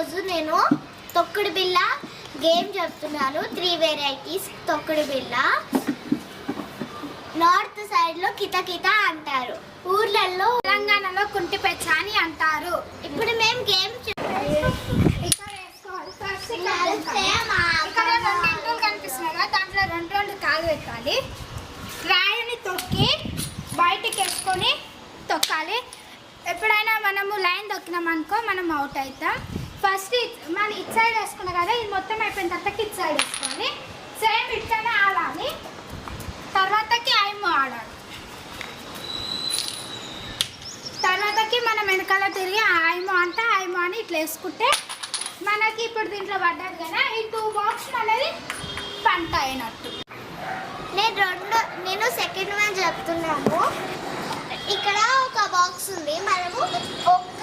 ఈరోజు నేను తొక్కుడు బిళ్ళ గేమ్ చెప్తున్నాను. త్రీ వెరైటీస్ తొక్కుడు బిళ్ళ. నార్త్ సైడ్లో కితకిత అంటారు. ఊర్లలో తెలంగాణలో కుంటి పెచ్చ అని అంటారు. ఇప్పుడు మేము గేమ్ ఇక్కడ వేసుకోవాలి రెండు కనిపిస్తున్నాయి. కదా దాంట్లో రెండు రెండు కాలు పెట్టాలి. రాయిని తొక్కి బయటికి వేసుకొని తొక్కాలి. ఎప్పుడైనా మనము లైన్ తొక్కినాం అనుకో మనం అవుట్ అవుతాం. ఫస్ట్ మనం ఇట్ సైడ్ వేసుకున్నాం కదా ఇది మొత్తం అయిపోయిన తర్వాత ఇట్ సైడ్ వేసుకోవాలి. సేమ్ ఇట్లనే ఆడాలి. తర్వాతకి ఐమ్ ఆడాలి. తర్వాతకి మనం వెనకాల తిరిగి ఐమో అంటే ఐమో అని ఇట్లా వేసుకుంటే మనకి ఇప్పుడు దీంట్లో పడ్డది కదా ఈ టూ బాక్స్ అనేది పంట అయినట్టు. నేను రెండు నేను సెకండ్ వన్ చెప్తున్నాను. ఇక్కడ ఒక బాక్స్ ఉంది. మనము ఒక్క